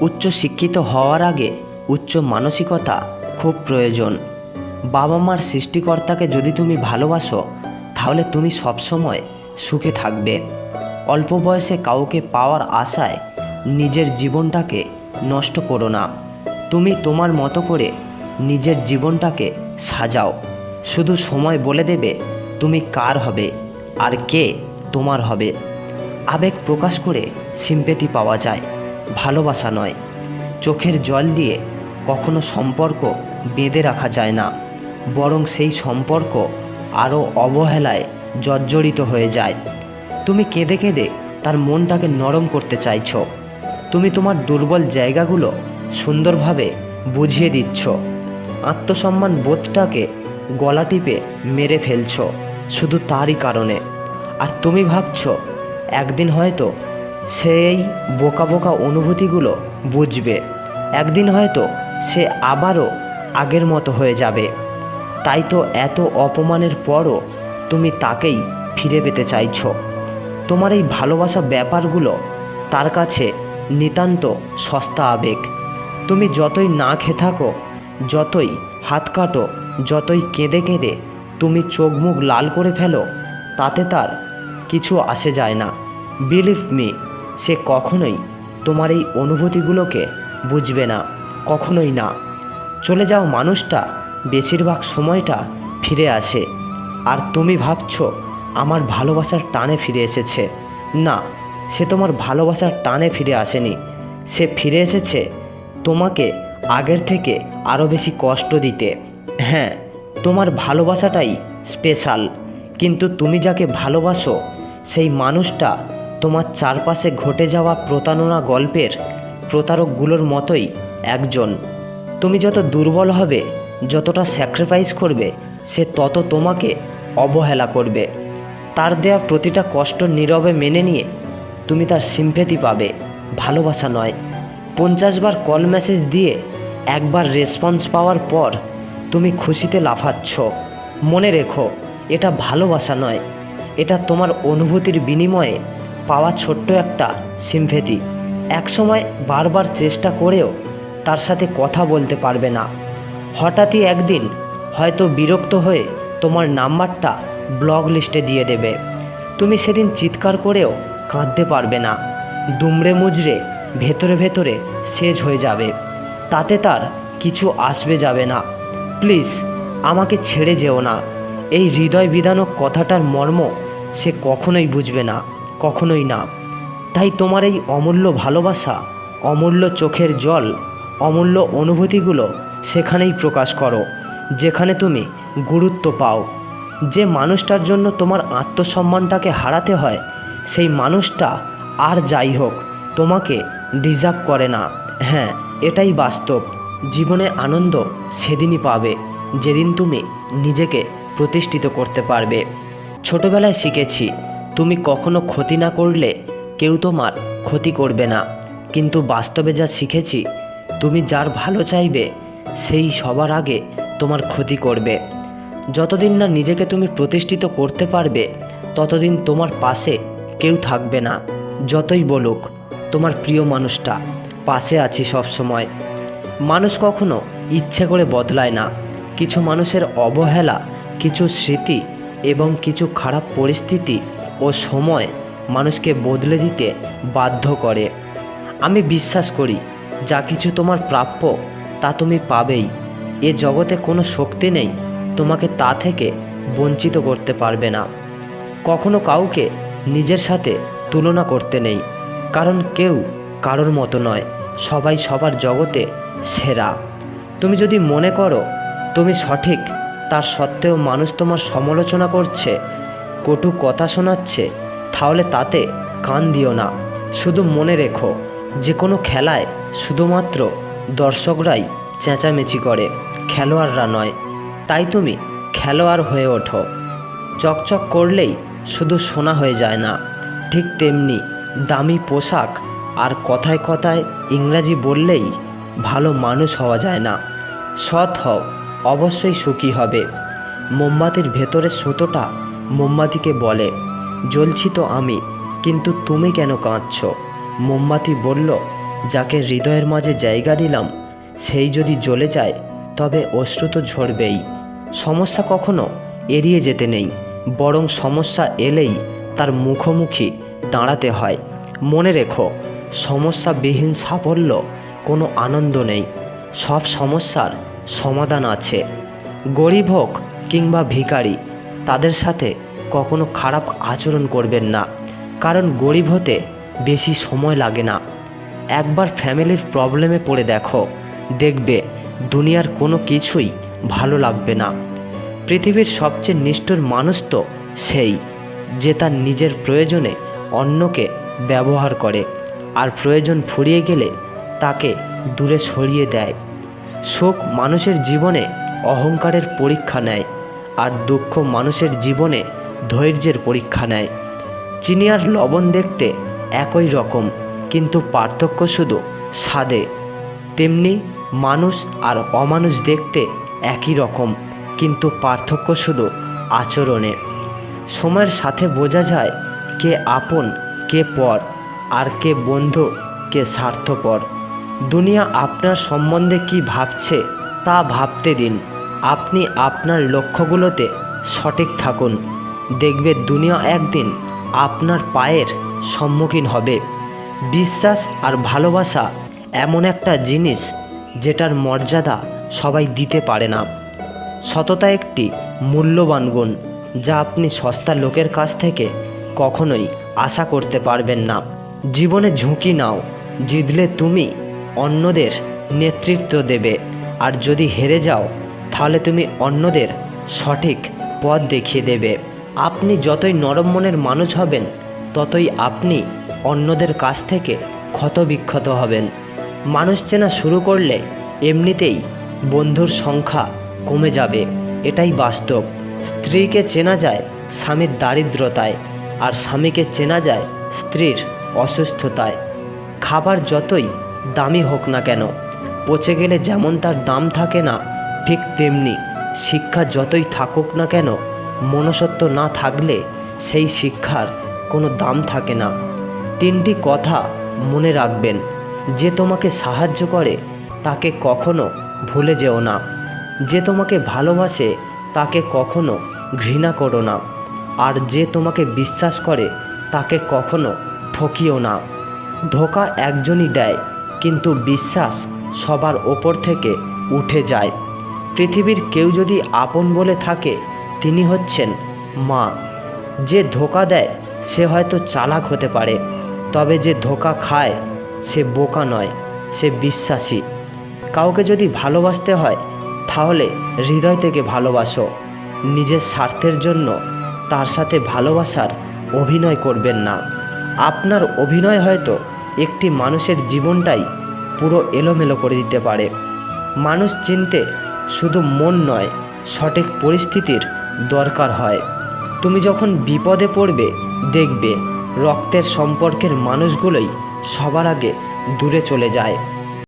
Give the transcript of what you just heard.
উচ্চ শিক্ষিত হওয়ার আগে উচ্চ মানসিকতা খুব প্রয়োজন। বাবা মার সৃষ্টিকর্তাকে যদি তুমি ভালোবাসো, তাহলে তুমি সবসময় সুখে থাকবে। অল্প বয়সে কাউকে পাওয়ার আশায় নিজের জীবনটাকে নষ্ট করো না। তুমি তোমার মতো করে নিজের জীবনটাকে সাজাও। শুধু সময় বলে দেবে তুমি কার হবে আর কে তোমার হবে। আবেগ প্রকাশ করে সিম্পেতি পাওয়া যায়। ভালোবাসা নয়। চোখের জল দিয়ে কখনো সম্পর্ক বেঁধে রাখা যায় না। বরং সেই সম্পর্ক আরও অবহেলায় জর্জরিত হয়ে যায়। তুমি কেঁদে কেঁদে তার মনটাকে নরম করতে চাইছো। তুমি তোমার দুর্বল জায়গাগুলো সুন্দরভাবে বুঝিয়ে দিচ্ছ। আত্মসম্মান বোধটাকে গলা টিপে মেরে ফেলছো, শুধু তারই কারণে। আর তুমি ভাবছ, একদিন হয়তো সেই বোকা বোকা অনুভূতিগুলো বুঝবে। একদিন হয়তো সে আবারও আগের মতো হয়ে যাবে। তাই তো এত অপমানের পরও তুমি তাকেই ফিরে পেতে চাইছো। তোমার এই ভালোবাসা ব্যাপারগুলো তার কাছে নিতান্ত সস্তা আবেগ। তুমি যতই না খেয়ে থাকো, যতই হাত কাটো, যতই কেঁদে কেঁদে তুমি চোখ মুখ লাল করে ফেলো, তাতে তার কিছু আসে যায় না। বিলিভ মি সে কখনোই তোমার এই অনুভূতিগুলোকে বুঝবে না, কখনোই না। চলে যাও মানুষটা, বেশিরভাগ সময়টা ফিরে আসে। আর তুমি ভাবছ, আমার ভালোবাসার টানে ফিরে এসেছে। না, সে তোমার ভালোবাসার টানে ফিরে আসেনি। সে ফিরে এসেছে তোমাকে আগের থেকে আরও বেশি কষ্ট দিতে। হ্যাঁ তোমার ভালোবাসাটাই স্পেশাল কিন্তু তুমি যাকে ভালোবাসো, সেই মানুষটা তোমার চারপাশে ঘটে যাওয়া প্রতারণা গল্পের প্রতারকগুলোর মতোই একজন। তুমি যত দুর্বল হবে, যতটা স্যাক্রিফাইস করবে, সে তত তোমাকে অবহেলা করবে। তার দেয়া প্রতিটা কষ্ট নীরবে মেনে নিয়ে তুমি তার সিম্পেতি পাবে। ভালোবাসা নয়। পঞ্চাশ বার কল মেসেজ দিয়ে একবার রেসপন্স পাওয়ার পর তুমি খুশিতে লাফাচ্ছ। মনে রেখো, এটা ভালোবাসা নয়। এটা তোমার অনুভূতির বিনিময়ে পাওয়া ছোট্ট একটা সিম্পেতি একসময় বারবার চেষ্টা করেও তার সাথে কথা বলতে পারবে না। হঠাৎই একদিন হয়তো বিরক্ত হয়ে তোমার নাম্বারটা ব্লগ লিস্টে দিয়ে দেবে। তুমি সেদিন চিৎকার করেও কাঁদতে পারবে না। দুমড়ে মুজড়ে ভেতরে ভেতরে সেজ হয়ে যাবে। তাতে তার কিছু আসবে যাবে না। প্লিজ, আমাকে ছেড়ে যেও না। এই হৃদয় বিধানক কথাটার মর্ম সে কখনোই বুঝবে না। কখনোই না। তাই তোমার এই অমূল্য ভালোবাসা, অমূল্য চোখের জল, অমূল্য অনুভূতিগুলো সেখানেই প্রকাশ করো, যেখানে তুমি গুরুত্ব পাও। যে মানুষটার জন্য তোমার আত্মসম্মানটাকে হারাতে হয়, সেই মানুষটা আর যাই হোক, তোমাকে ডিজার্ভ করে না। হ্যাঁ এটাই বাস্তব। জীবনে আনন্দ সেদিনই পাবে, যেদিন তুমি নিজেকে প্রতিষ্ঠিত করতে পারবে। ছোটবেলায় শিখেছি তুমি কখনো ক্ষতি না করলে কেউ তোমার ক্ষতি করবে না। কিন্তু বাস্তবে যা শিখেছি, তুমি যার ভালো চাইবে, সেই সবার আগে তোমার ক্ষতি করবে। যতদিন না নিজেকে তুমি প্রতিষ্ঠিত করতে পারবে, ততদিন তোমার পাশে কেউ থাকবে না। যতই বলুক, তোমার প্রিয় মানুষটা পাশে আছি সব সময় মানুষ কখনো ইচ্ছে করে বদলায় না। কিছু মানুষের অবহেলা, কিছু স্মৃতি এবং কিছু খারাপ পরিস্থিতি ও সময় মানুষকে বদলে দিতে বাধ্য করে। আমি বিশ্বাস করি, যা কিছু তোমার প্রাপ্য, তা তুমি পাবেই। এ জগতে কোনো শক্তি নেই, তোমাকে তা থেকে বঞ্চিত করতে পারবে না। কখনো কাউকে নিজের সাথে তুলনা করতে নেই, কারণ কেউ কারোর মতো নয়, সবাই সবার জগতে সেরা। তুমি যদি মনে করো, তুমি সঠিক, তার সত্ত্বেও মানুষ তোমার সমালোচনা করছে কটু কথা শোনাচ্ছে, তাহলে তাতে কান দিও না। শুধু মনে রেখো, যে কোনো খেলায় শুধুমাত্র দর্শকরাই চেঁচামেচি করে, খেলোয়াড়রা নয়। তাই তুমি খেলোয়াড় হয়ে ওঠো। চকচক করলেই শুধু সোনা হয়ে যায় না। ঠিক তেমনি দামি পোশাক আর কথায় কথায় ইংরাজি বললেই ভালো মানুষ হওয়া যায় না। সৎ হও, অবশ্যই সুখী হবে। মোমবাতির ভেতরের সুতোটা মোমবাতিকে বলে, জ্বলছি তো আমি, কিন্তু তুমি কেন কাঁদছ? মোমবাতি বলল, যাকে হৃদয়ের মাঝে জায়গা দিলাম, সেই যদি জ্বলে যায়, তবে অশ্রু তো ঝরবেই। সমস্যা কখনো এড়িয়ে যেতে নেই, বরং সমস্যা এলেই তার মুখোমুখি দাঁড়াতে হয়। মনে রেখো, সমস্যাবিহীন সাফল্য কোনো আনন্দ নেই, সব সমস্যার সমাধান আছে। গরিব হোক কিংবা ভিখারি তাদের সাথে কখনো খারাপ আচরণ করবেন না। কারণ গরিব হতে বেশি সময় লাগে না। একবার ফ্যামিলির প্রবলেমে পড়ে দেখো, দেখবে দুনিয়ার কোনো কিছুই ভালো লাগবে না। পৃথিবীর সবচেয়ে নিষ্ঠুর মানুষ তো সেই, যে তার নিজের প্রয়োজনে অন্যকে ব্যবহার করে আর প্রয়োজন ফুরিয়ে গেলে তাকে দূরে সরিয়ে দেয়। শোক মানুষের জীবনে অহংকারের পরীক্ষা নেয়। আর দুঃখ মানুষের জীবনে ধৈর্যের পরীক্ষা নেয়। চিনি আর লবণ দেখতে একই রকম, কিন্তু পার্থক্য শুধু স্বাদে। তেমনি মানুষ আর অমানুষ দেখতে একই রকম, কিন্তু পার্থক্য শুধু আচরণে। সময়ের সাথে বোঝা যায় কে আপন, কে পর, আর কে বন্ধু, কে স্বার্থপর। দুনিয়া আপনার সম্বন্ধে কি ভাবছে, তা ভাবতে দিন। আপনি আপনার লক্ষ্যগুলোতে সঠিক থাকুন। দেখবে দুনিয়া একদিন আপনার পায়ের সম্মুখীন হবে। বিশ্বাস আর ভালোবাসা এমন একটা জিনিস যেটার মর্যাদা সবাই দিতে পারে না। সততা একটি মূল্যবান গুণ যা আপনি সস্তা লোকের কাছ থেকে কখনোই আশা করতে পারবেন না। জীবনে ঝুঁকি নাও, জিতলে তুমি অন্যদের নেতৃত্ব দেবে। আর যদি হেরে যাও তাহলে তুমি অন্যদের সঠিক পথ দেখিয়ে দেবে। আপনি যতই নরম মনের মানুষ হবেন, ততই আপনি অন্যদের কাছ থেকে ক্ষতবিক্ষত হবেন। মানুষ চেনা শুরু করলে এমনিতেই বন্ধুর সংখ্যা কমে যাবে। এটাই বাস্তব। স্ত্রীকে চেনা যায় স্বামীর দারিদ্রতায়, আর স্বামীকে চেনা যায় স্ত্রীর অসুস্থতায়। খাবার যতই দামি হোক না কেন, পচে গেলে যেমন তার দাম থাকে না ঠিক তেমনি শিক্ষা যতই থাকুক না কেন মনসত্ব না থাকলে সেই শিক্ষার কোনো দাম থাকে না। তিনটি কথা মনে রাখবেন, যে তোমাকে সাহায্য করে তাকে কখনো ভুলে যেও না। যে তোমাকে ভালোবাসে তাকে কখনো ঘৃণা করো না। আর যে তোমাকে বিশ্বাস করে তাকে কখনো ঠকিও না। ধোকা একজনই দেয়, কিন্তু বিশ্বাস সবার ওপর থেকে উঠে যায়। পৃথিবীর কেউ যদি আপন বলে থাকে, তিনি হচ্ছেন মা। যে ধোকা দেয়, সে হয়তো চালাক হতে পারে। তবে যে ধোকা খায়, সে বোকা নয়, সে বিশ্বাসী। কাউকে যদি ভালোবাসতে হয়, তাহলে হৃদয় থেকে ভালোবাসো। নিজের স্বার্থের জন্য তার সাথে ভালোবাসার অভিনয় করবেন না। আপনার অভিনয় হয়তো একটি মানুষের জীবনটাই পুরো এলোমেলো করে দিতে পারে। মানুষ চিনতে শুধু মন নয়, সঠিক পরিস্থিতির দরকার হয়। তুমি যখন বিপদে পড়বে, দেখবে রক্তের সম্পর্কের মানুষগুলোই সবার আগে দূরে চলে যায়।